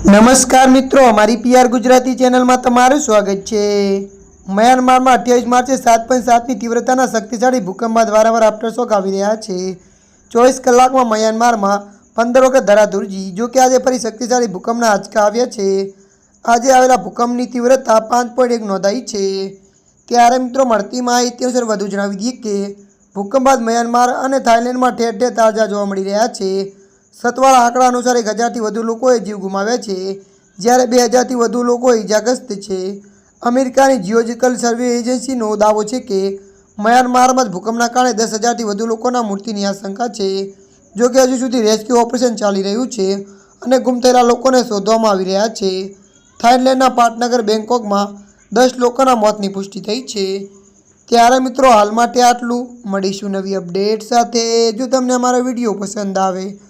નમસ્કાર મિત્રો, અમારી પીઆર ગુજરાતી ચેનલમાં તમારું સ્વાગત છે. મ્યાનમારમાં અઠ્યાવીસ માર્ચે સાત પોઈન્ટ સાતની તીવ્રતાના શક્તિશાળી ભૂકંપ બાદ વારંવાર આફ્ટરશોક આવી રહ્યા છે. ચોવીસ કલાકમાં મ્યાનમારમાં પંદર વખત ધરાધુરજી, જો કે આજે ફરી શક્તિશાળી ભૂકંપના આંચકા આવ્યા છે. આજે આવેલા ભૂકંપની તીવ્રતા પાંચ પોઈન્ટ એક નોંધાઈ છે. ત્યારે મિત્રો, મળતી માહિતી અનુસાર વધુ જણાવી દઈએ કે, ભૂકંપ બાદ મ્યાનમાર અને થાઇલેન્ડમાં ઠેર ઠેર તાજા જોવા મળી રહ્યા છે. સત્વાળા આંકડા અનુસાર એક હજારથી વધુ લોકોએ જીવ ગુમાવ્યા છે. જ્યારે બે હજારથી વધુ લોકો ઇજાગ્રસ્ત છે. અમેરિકાની જીઓલોજીકલ સર્વે એજન્સીનો દાવો છે કે મ્યાનમારમાં જ ભૂકંપના કારણે દસ હજારથી વધુ લોકોના મૃત્યુની આશંકા છે. જો કે હજુ સુધી રેસ્ક્યુ ઓપરેશન ચાલી રહ્યું છે અને ગુમ થયેલા લોકોને શોધવામાં આવી રહ્યા છે. થાઇલેન્ડના પાટનગર બેંકોકમાં દસ લોકોના મોતની પુષ્ટિ થઈ છે. ત્યારે મિત્રો, હાલ માટે આટલું. મળીશું નવી અપડેટ સાથે. જો તમને અમારો વીડિયો પસંદ આવે